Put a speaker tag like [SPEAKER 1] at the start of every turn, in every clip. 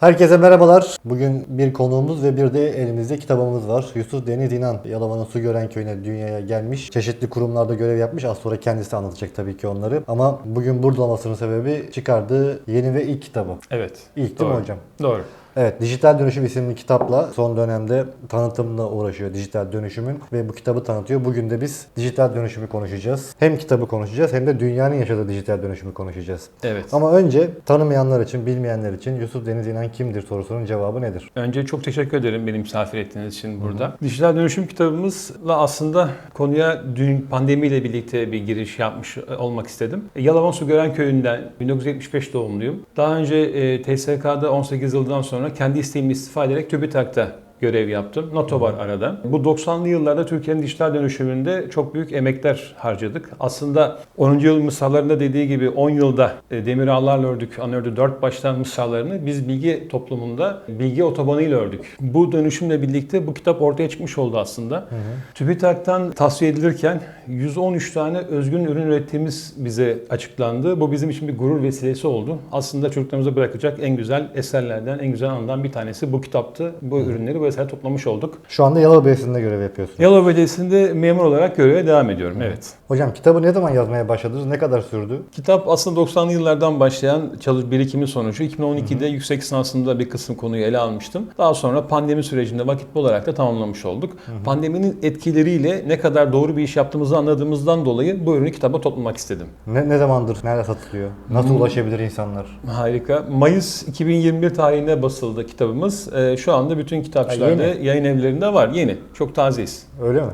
[SPEAKER 1] Herkese merhabalar. Bugün bir konuğumuz ve bir de elimizde kitabımız var. Yusuf Deniz İnan, Yalova'nın Su Gören Köyü'ne dünyaya gelmiş. Çeşitli kurumlarda görev yapmış. Az sonra kendisi anlatacak tabii ki onları. Ama bugün burada olmasının sebebi çıkardığı yeni ve ilk kitabı.
[SPEAKER 2] Evet.
[SPEAKER 1] İlk değil mi
[SPEAKER 2] Doğru.
[SPEAKER 1] hocam?
[SPEAKER 2] Doğru.
[SPEAKER 1] Evet, Dijital Dönüşüm isimli kitapla son dönemde tanıtımla uğraşıyor dijital dönüşümün ve bu kitabı tanıtıyor. Bugün de biz dijital dönüşümü konuşacağız. Hem kitabı konuşacağız hem de dünyanın yaşadığı dijital dönüşümü konuşacağız.
[SPEAKER 2] Evet.
[SPEAKER 1] Ama önce tanımayanlar için, bilmeyenler için Yusuf Deniz İnan kimdir sorusunun cevabı nedir?
[SPEAKER 2] Önce çok teşekkür ederim beni misafir ettiğiniz için burada. Dijital dönüşüm kitabımızla aslında konuya dün pandemiyle birlikte bir giriş yapmış olmak istedim. Yalavan Su Gören Köyü'nden 1975 doğumluyum. Daha önce e, TSK'da 18 yıldan sonra kendi isteğimle istifa ederek TÜBİTAK'ta görev yaptım. NATO var arada. Bu 90'lı yıllarda Türkiye'nin dijital dönüşümünde çok büyük emekler harcadık. Aslında 10. yıl mısralarında dediği gibi 10 yılda e, demir ağlarla ördük, anörde 4 baştan mısralarını biz bilgi toplumunda bilgi otobanıyla ördük. Bu dönüşümle birlikte bu kitap ortaya çıkmış oldu aslında. TÜBİTAK'tan tavsiye edilirken 113 tane özgün ürün ürettiğimiz bize açıklandı. Bu bizim için bir gurur vesilesi oldu. Aslında çocuklarımıza bırakacak en güzel eserlerden, en güzel andan bir tanesi bu kitaptı. Bu ürünleri bu eser toplamış olduk.
[SPEAKER 1] Şu anda Yalova Belediyesi'nde görev yapıyorsunuz.
[SPEAKER 2] Yalova Belediyesi'nde memur olarak göreve devam ediyorum. Evet.
[SPEAKER 1] Hocam kitabı ne zaman yazmaya başladınız? Ne kadar sürdü?
[SPEAKER 2] Kitap aslında 90'lı yıllardan başlayan çalış birikimin sonucu. 2012'de yüksek lisansında bir kısım konuyu ele almıştım. Daha sonra pandemi sürecinde vakitli olarak da tamamlamış olduk. Pandeminin etkileriyle ne kadar doğru bir iş yaptığımızı anladığımızdan dolayı bu ürünü kitaba toplamak istedim.
[SPEAKER 1] Ne, ne zamandır? Nerede satılıyor? Nasıl ulaşabilir insanlar?
[SPEAKER 2] Harika. Mayıs 2021 tarihinde basıldı kitabımız. Ee, şu anda bütün kitapçılarda, yayın evlerinde var. Yeni. Çok tazeyiz.
[SPEAKER 1] Öyle mi?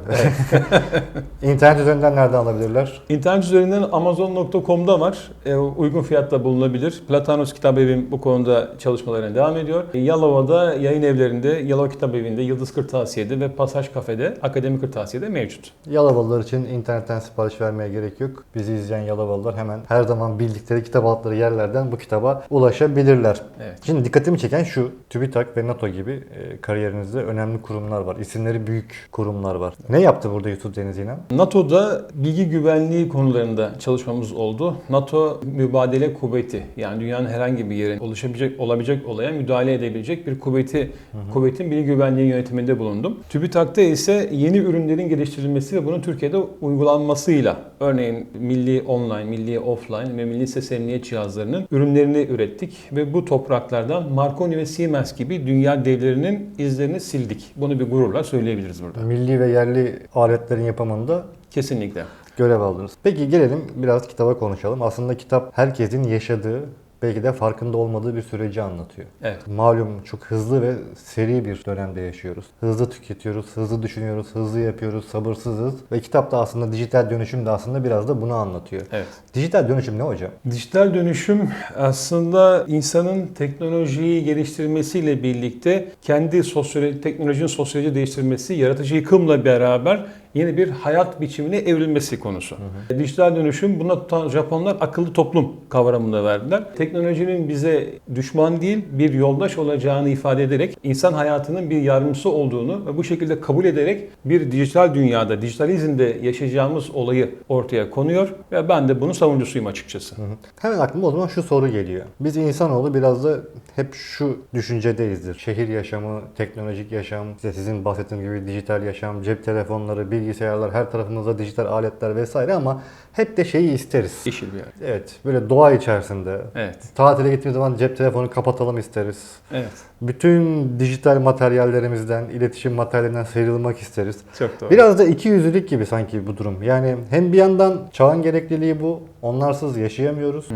[SPEAKER 1] İnternet üzerinden nereden alabilirler?
[SPEAKER 2] İnternet üzerinden Amazon.com'da var. E, uygun fiyatta bulunabilir. Platanos Kitap Evi'm bu konuda çalışmalarına devam ediyor. E, Yalova'da yayın evlerinde, Yalova Kitap Evi'nde, Yıldız Kırtasiye'de ve Pasaj Kafe'de, Akademi Kırtasiye'de mevcut.
[SPEAKER 1] Yalovalılar için internetten sipariş vermeye gerek yok. Bizi izleyen Yalovalılar hemen her zaman bildikleri kitap aldıkları yerlerden bu kitaba ulaşabilirler.
[SPEAKER 2] Evet.
[SPEAKER 1] Şimdi dikkatimi çeken şu, TÜBİTAK ve NATO gibi e, kariyerinizde önemli kurumlar var. İsimleri büyük kurumlar var. Ne yaptı burada Yusuf Deniz İnan?
[SPEAKER 2] NATO'da bilgi güvenliği konularında çalışmamız oldu. NATO mübadele kuvveti yani dünyanın herhangi bir yerine oluşabilecek olabilecek olaya müdahale edebilecek bir kuvveti kuvvetin bilgi güvenliği yönetiminde bulundum. TÜBİTAK'ta ise yeni ürünlerin geliştirilmesi ve bunun Türkiye'de uygulanmasıyla örneğin milli online, milli offline ve milli ses emniyet cihazlarının ürünlerini ürettik ve bu topraklardan Marconi ve Siemens gibi dünya devlerinin izlerini sildik. Bunu bir gururla söyleyebiliriz burada.
[SPEAKER 1] Milli ve yerli aletlerin yapımında
[SPEAKER 2] Kesinlikle.
[SPEAKER 1] Görev aldınız. Peki gelelim biraz kitaba konuşalım. Aslında kitap herkesin yaşadığı, belki de farkında olmadığı bir süreci anlatıyor.
[SPEAKER 2] Evet.
[SPEAKER 1] Malum çok hızlı ve seri bir dönemde yaşıyoruz. Hızlı tüketiyoruz, hızlı düşünüyoruz, hızlı yapıyoruz, sabırsızız. Ve kitap da aslında dijital dönüşüm de aslında biraz da bunu anlatıyor.
[SPEAKER 2] Evet.
[SPEAKER 1] Dijital dönüşüm ne hocam?
[SPEAKER 2] Dijital dönüşüm aslında insanın teknolojiyi geliştirmesiyle birlikte kendi sosyoloji, teknolojinin sosyoloji değiştirmesi, yaratıcı yıkımla beraber yeni bir hayat biçimine evrilmesi konusu. Dijital dönüşüm buna tutan Japonlar akıllı toplum kavramını verdiler. Teknolojinin bize düşman değil bir yoldaş olacağını ifade ederek insan hayatının bir yardımcısı olduğunu ve bu şekilde kabul ederek bir dijital dünyada, dijitalizmde yaşayacağımız olayı ortaya konuyor ve ben de bunun savunucusuyum açıkçası.
[SPEAKER 1] Hemen aklıma o zaman şu soru geliyor. Biz insanoğlu biraz da hep şu düşüncedeyizdir. Şehir yaşamı, teknolojik yaşam, işte sizin bahsettiğiniz gibi dijital yaşam, cep telefonları, bilgisayarlar, her tarafımızda dijital aletler vesaire ama hep de şeyi isteriz.
[SPEAKER 2] Yeşil bir yer.
[SPEAKER 1] Evet, böyle doğa içerisinde.
[SPEAKER 2] Evet.
[SPEAKER 1] Tatile gittiğimiz zaman cep telefonu kapatalım isteriz.
[SPEAKER 2] Evet.
[SPEAKER 1] Bütün dijital materyallerimizden, iletişim materyallerinden sıyrılmak isteriz.
[SPEAKER 2] Çok doğru.
[SPEAKER 1] Biraz da iki yüzlülük gibi sanki bu durum. Yani hem bir yandan çağın gerekliliği bu, onlarsız yaşayamıyoruz.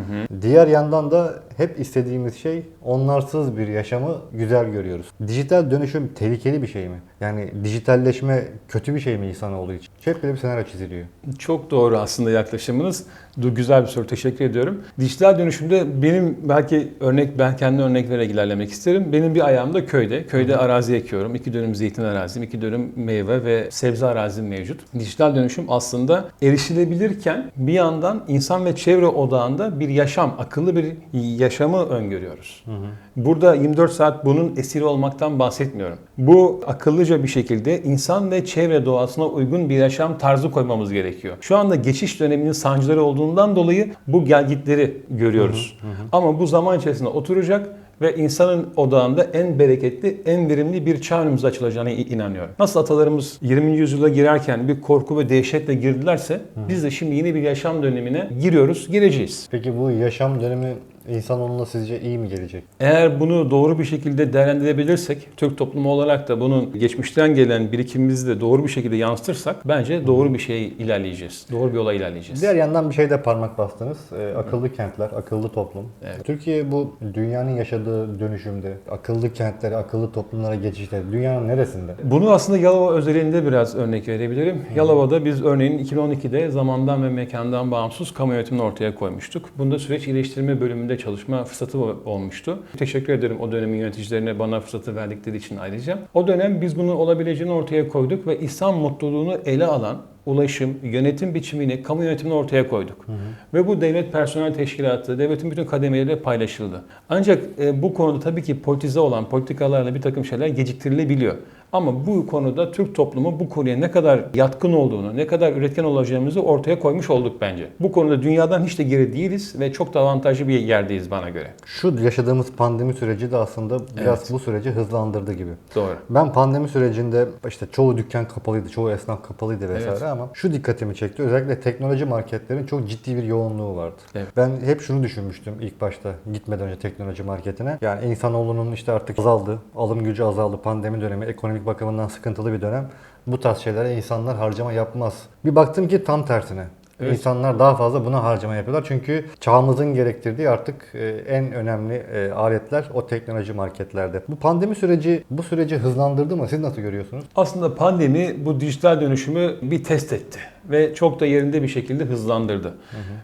[SPEAKER 1] Diğer yandan da hep istediğimiz şey onlarsız bir yaşamı güzel görüyoruz. Dijital dönüşüm tehlikeli bir şey mi? Yani dijitalleşme kötü bir şey mi insanoğlu için? Hep böyle bir senaryo çiziliyor.
[SPEAKER 2] Çok doğru aslında yaklaşımınız. Güzel bir soru. Teşekkür ediyorum. Dijital dönüşümde benim belki örnek ben kendi örnek vererek ilerlemek isterim. Benim bir ayağım da köyde. Köyde arazi ekiyorum. İki dönüm zeytin arazim, iki dönüm meyve ve sebze arazim mevcut. Dijital dönüşüm aslında erişilebilirken bir yandan insan ve çevre odağında bir yaşam, akıllı bir yaşamı öngörüyoruz. Burada 24 saat bunun esiri olmaktan bahsetmiyorum. Bu akıllıca bir şekilde insan ve çevre doğasına uygun bir yaşam tarzı koymamız gerekiyor. Şu anda geçiş döneminin sancıları olduğundan dolayı bu gelgitleri görüyoruz. Ama bu zaman içerisinde oturacak ve insanın odağında en bereketli, en verimli bir çağ önümüze açılacağına inanıyorum. Nasıl atalarımız 20. yüzyıla girerken bir korku ve dehşetle girdilerse biz de şimdi yeni bir yaşam dönemine giriyoruz, gireceğiz.
[SPEAKER 1] Peki bu yaşam dönemi insanoğluna sizce iyi mi gelecek?
[SPEAKER 2] Eğer bunu doğru bir şekilde değerlendirebilirsek, Türk toplumu olarak da bunun geçmişten gelen birikimimizi de doğru bir şekilde yansıtırsak bence doğru bir şey ilerleyeceğiz. Doğru bir yola ilerleyeceğiz.
[SPEAKER 1] Diğer yandan bir şeyde parmak bastınız. Ee, akıllı kentler, akıllı toplum.
[SPEAKER 2] Evet.
[SPEAKER 1] Türkiye bu dünyanın yaşadığı dönüşümde, akıllı kentlere, akıllı toplumlara geçişte dünyanın neresinde?
[SPEAKER 2] Bunu aslında Yalova özelinde biraz örnek verebilirim. Yalova'da biz örneğin 2012'de zamandan ve mekandan bağımsız kamu yönetimini ortaya koymuştuk. Bunda süreç iyileştirme bölümünde çalışma fırsatı olmuştu. Teşekkür ederim o dönemin yöneticilerine bana fırsatı verdikleri için ayrıca. O dönem biz bunun olabileceğini ortaya koyduk ve İslam mutluluğunu ele alan ulaşım, yönetim biçimini, kamu yönetimini ortaya koyduk. Ve bu devlet personel teşkilatı, devletin bütün kademeleriyle paylaşıldı. Ancak e, bu konuda tabii ki politize olan politikalarla bir takım şeyler geciktirilebiliyor. Ama bu konuda Türk toplumu bu konuya ne kadar yatkın olduğunu, ne kadar üretken olacağımızı ortaya koymuş olduk bence. Bu konuda dünyadan hiç de geri değiliz ve çok da avantajlı bir yerdeyiz bana göre.
[SPEAKER 1] Şu yaşadığımız pandemi süreci de aslında biraz bu süreci hızlandırdı gibi.
[SPEAKER 2] Doğru.
[SPEAKER 1] Ben pandemi sürecinde işte çoğu dükkan kapalıydı, çoğu esnaf kapalıydı vesaire
[SPEAKER 2] Evet.
[SPEAKER 1] ama şu dikkatimi çekti. Özellikle teknoloji marketlerin çok ciddi bir yoğunluğu vardı.
[SPEAKER 2] Evet.
[SPEAKER 1] Ben hep şunu düşünmüştüm ilk başta gitmeden önce teknoloji marketine. Yani insanoğlunun işte artık azaldı, alım gücü azaldı, pandemi dönemi, ekonomik bakımından sıkıntılı bir dönem. Bu tarz şeylere insanlar harcama yapmaz. Bir baktım ki tam tersine.
[SPEAKER 2] Evet.
[SPEAKER 1] İnsanlar daha fazla buna harcama yapıyorlar. Çünkü çağımızın gerektirdiği artık e, en önemli e, aletler o teknoloji marketlerde. Bu pandemi süreci bu süreci hızlandırdı mı? Siz nasıl görüyorsunuz?
[SPEAKER 2] Aslında pandemi bu dijital dönüşümü bir test etti ve çok da yerinde bir şekilde hızlandırdı.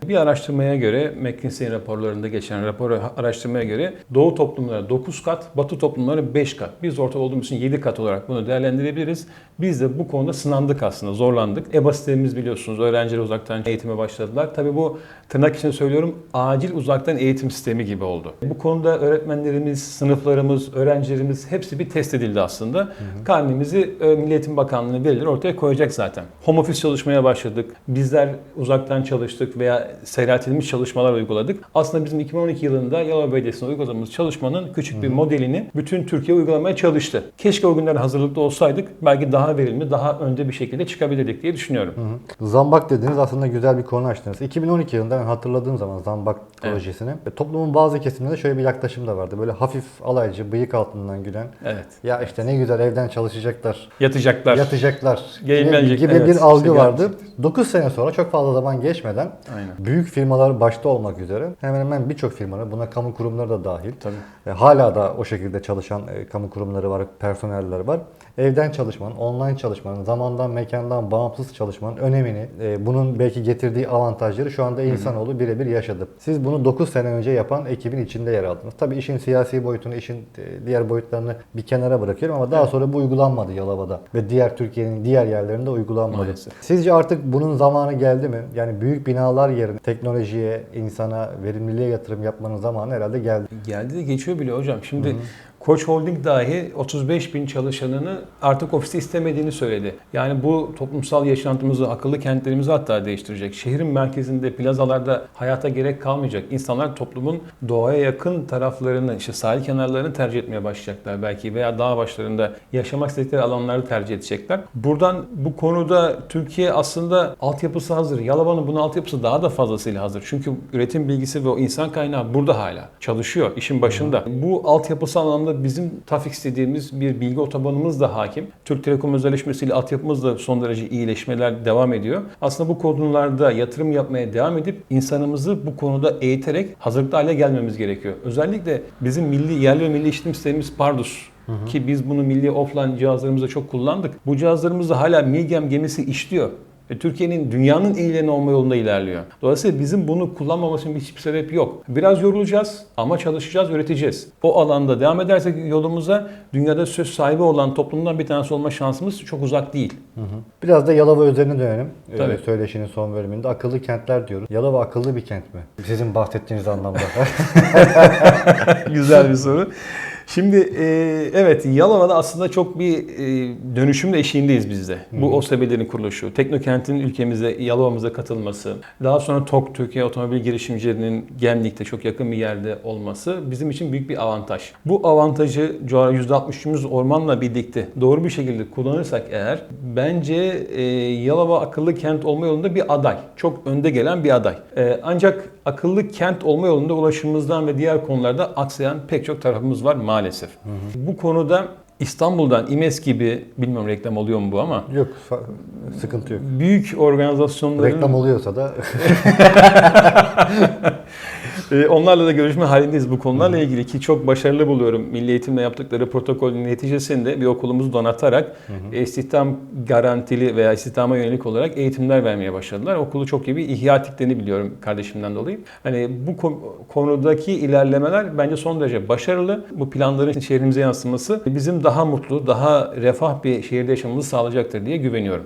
[SPEAKER 2] Bir araştırmaya göre, McKinsey raporlarında geçen rapor araştırmaya göre Doğu toplumları 9 kat, Batı toplumları 5 kat. Biz orta olduğumuz için 7 kat olarak bunu değerlendirebiliriz. Biz de bu konuda sınandık aslında, zorlandık. EBA sistemimiz biliyorsunuz, öğrenciler uzaktan eğitime başladılar. Tabii bu tırnak içinde söylüyorum, acil uzaktan eğitim sistemi gibi oldu. Bu konuda öğretmenlerimiz, sınıflarımız, öğrencilerimiz hepsi bir test edildi aslında. Karnemizi e, Milli Eğitim Bakanlığı'nın verileri ortaya koyacak zaten. Home office çalışmaya başladık. Bizler uzaktan çalıştık veya seyreltilmiş çalışmalar uyguladık. Aslında bizim 2012 yılında Yalova Belediyesi'ne uyguladığımız çalışmanın küçük bir modelini bütün Türkiye uygulamaya çalıştı. Keşke o günlerde hazırlıklı olsaydık belki daha verimli, daha önde bir şekilde çıkabilirdik diye düşünüyorum.
[SPEAKER 1] Zambak dediğiniz aslında güzel bir konu açtınız. 2012 yılında ben hatırladığım zaman Zambak
[SPEAKER 2] Evet.
[SPEAKER 1] projesini toplumun bazı kesimlerinde şöyle bir yaklaşım da vardı. Böyle hafif alaycı, bıyık altından gülen
[SPEAKER 2] Evet.
[SPEAKER 1] ya işte ne güzel evden çalışacaklar,
[SPEAKER 2] Yatacaklar.
[SPEAKER 1] yatacaklar gibi,
[SPEAKER 2] Gelmeyecek,
[SPEAKER 1] gibi
[SPEAKER 2] evet.
[SPEAKER 1] bir algı
[SPEAKER 2] İşte
[SPEAKER 1] vardı. 9 sene sonra çok fazla zaman geçmeden
[SPEAKER 2] Aynen.
[SPEAKER 1] büyük firmalar başta olmak üzere hemen hemen birçok firmanın buna kamu kurumları da dahil.
[SPEAKER 2] Tabii.
[SPEAKER 1] E, hala da o şekilde çalışan e, kamu kurumları var, personeller var. Evden çalışmanın, online çalışmanın, zamandan, mekandan bağımsız çalışmanın önemini, e, bunun belki getirdiği avantajları şu anda insanoğlu birebir yaşadı. Siz bunu 9 sene önce yapan ekibin içinde yer aldınız. Tabii işin siyasi boyutunu, işin e, diğer boyutlarını bir kenara bırakıyorum ama daha sonra bu uygulanmadı Yalova'da ve diğer Türkiye'nin diğer yerlerinde uygulanmadı.
[SPEAKER 2] Maalesef.
[SPEAKER 1] Sizce artık bunun zamanı geldi mi? Yani büyük binalar yerine teknolojiye, insana, verimliliğe yatırım yapmanın zamanı herhalde geldi.
[SPEAKER 2] Geldi de geçiyor bile hocam. Şimdi Koç Holding dahi 35 bin çalışanını artık ofiste istemediğini söyledi. Yani bu toplumsal yaşantımızı, akıllı kentlerimizi hatta değiştirecek. Şehrin merkezinde, plazalarda hayata gerek kalmayacak. İnsanlar toplumun doğaya yakın taraflarını, işte sahil kenarlarını tercih etmeye başlayacaklar belki veya dağ başlarında yaşamak istedikleri alanları tercih edecekler. Buradan bu konuda Türkiye aslında altyapısı hazır. Yalova'nın bunun altyapısı daha da fazlasıyla hazır. Çünkü üretim bilgisi ve o insan kaynağı burada hala. Çalışıyor, işin başında. Bu altyapısı anlamda bizim TAFIX dediğimiz bir bilgi otobanımız da hakim. Türk Telekom özelleşmesiyle altyapımız da son derece iyileşmeler devam ediyor. Aslında bu konularda yatırım yapmaya devam edip insanımızı bu konuda eğiterek hazırlıklı hale gelmemiz gerekiyor. Özellikle bizim milli yerli ve milli işletim sistemimiz Pardus. Ki biz bunu milli offline cihazlarımızda çok kullandık. Bu cihazlarımızda hala Milgem gemisi işliyor. Ve Türkiye'nin dünyanın en iyilerine olma yolunda ilerliyor. Dolayısıyla bizim bunu kullanmamız için hiçbir sebep yok. Biraz yorulacağız ama çalışacağız, üreteceğiz. O alanda devam edersek yolumuza dünyada söz sahibi olan toplumdan bir tanesi olma şansımız çok uzak değil.
[SPEAKER 1] Biraz da Yalova üzerine dönelim. Ee,
[SPEAKER 2] Tabii.
[SPEAKER 1] söyleşinin son bölümünde akıllı kentler diyoruz. Yalova akıllı bir kent mi? Sizin bahsettiğiniz anlamda.
[SPEAKER 2] Güzel bir soru. Şimdi e, evet Yalova'da aslında çok bir e, dönüşüm eşiğindeyiz biz de. Bu OSB'lerin kuruluşu, Teknokent'in ülkemize, Yalova'mıza katılması, daha sonra TOK Türkiye Otomobil Girişimcilerinin Gemlik'te çok yakın bir yerde olması bizim için büyük bir avantaj. Bu avantajı coğrafya %63'ümüz ormanla birlikte doğru bir şekilde kullanırsak eğer bence e, Yalova akıllı kent olma yolunda bir aday. Çok önde gelen bir aday. E, ancak akıllı kent olma yolunda ulaşımımızdan ve diğer konularda aksayan pek çok tarafımız var maalesef. Bu konuda İstanbul'dan İMES gibi, bilmiyorum reklam oluyor mu bu ama
[SPEAKER 1] Yok sıkıntı yok.
[SPEAKER 2] büyük organizasyonların
[SPEAKER 1] Reklam oluyorsa da
[SPEAKER 2] Ee, Onlarla da görüşme halindeyiz bu konularla ilgili ki çok başarılı buluyorum. Milli Eğitim'le yaptıkları protokolün neticesinde bir okulumuzu donatarak e, istihdam garantili veya istihdama yönelik olarak eğitimler vermeye başladılar. Okulu çok iyi bir ihya ettiklerini biliyorum kardeşimden dolayı. Hani bu ko- konudaki ilerlemeler bence son derece başarılı. Bu planların şehrimize yansıması bizim daha mutlu, daha refah bir şehirde yaşamamızı sağlayacaktır diye güveniyorum.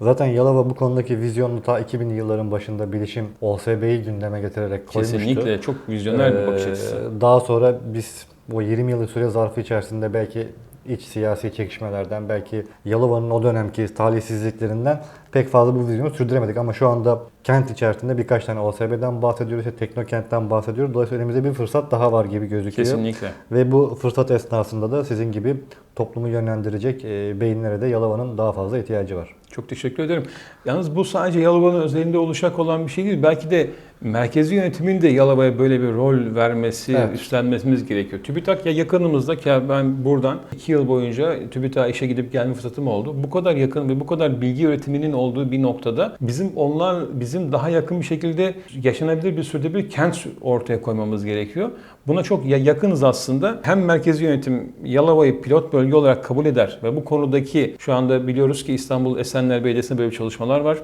[SPEAKER 1] Zaten Yalova bu konudaki vizyonunu ta 2000'li yılların başında bilişim OSB'yi gündeme getirerek koymuştu.
[SPEAKER 2] Kesinlikle çok vizyoner bir bakış
[SPEAKER 1] Ee,
[SPEAKER 2] açısı.
[SPEAKER 1] Daha sonra biz o 20 yıllık süre zarfı içerisinde belki iç siyasi çekişmelerden, belki Yalova'nın o dönemki talihsizliklerinden pek fazla bu vizyonu sürdüremedik. Ama şu anda kent içerisinde birkaç tane OSB'den bahsediyoruz, işte Teknokent'ten bahsediyoruz. Dolayısıyla elimizde bir fırsat daha var gibi gözüküyor.
[SPEAKER 2] Kesinlikle.
[SPEAKER 1] Ve bu fırsat esnasında da sizin gibi toplumu yönlendirecek e, beyinlere de Yalova'nın daha fazla ihtiyacı var.
[SPEAKER 2] Çok teşekkür ederim. Yalnız bu sadece Yalova'nın özelinde oluşacak olan bir şey değil. Belki de merkezi yönetimin de Yalova'ya böyle bir rol vermesi,
[SPEAKER 1] Evet.
[SPEAKER 2] üstlenmemiz gerekiyor. TÜBİTAK ya yakınımızda ki ben buradan iki yıl boyunca TÜBİTAK'a işe gidip gelme fırsatım oldu. Bu kadar yakın ve bu kadar bilgi üretiminin olduğu bir noktada bizim onlar bizim daha yakın bir şekilde yaşanabilir bir sürdürülebilir kent ortaya koymamız gerekiyor. Buna çok ya- yakınız aslında. Hem merkezi yönetim Yalova'yı pilot bölge olarak kabul eder ve bu konudaki şu anda biliyoruz ki İstanbul Esenler Belediyesi'nde böyle çalışmalar var.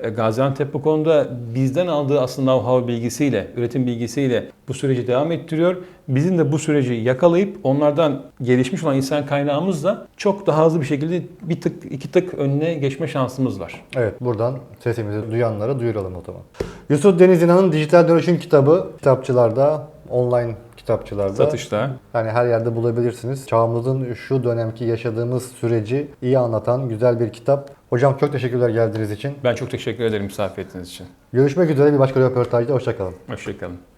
[SPEAKER 2] E, Gaziantep bu konuda bizden aldığı aslında know-how bilgisiyle, üretim bilgisiyle bu süreci devam ettiriyor. Bizim de bu süreci yakalayıp onlardan gelişmiş olan insan kaynağımızla çok daha hızlı bir şekilde bir tık iki tık önüne geçme şansımız var.
[SPEAKER 1] Evet buradan sesimizi duyanlara duyuralım o zaman. Yusuf Deniz İnan'ın Dijital Dönüşüm kitabı kitapçılarda, online kitapçılarda.
[SPEAKER 2] Satışta.
[SPEAKER 1] Yani her yerde bulabilirsiniz. Çağımızın şu dönemki yaşadığımız süreci iyi anlatan güzel bir kitap. Hocam çok teşekkürler geldiğiniz için.
[SPEAKER 2] Ben çok teşekkür ederim misafir ettiğiniz için.
[SPEAKER 1] Görüşmek üzere bir başka röportajda. Hoşçakalın.
[SPEAKER 2] Hoşçakalın.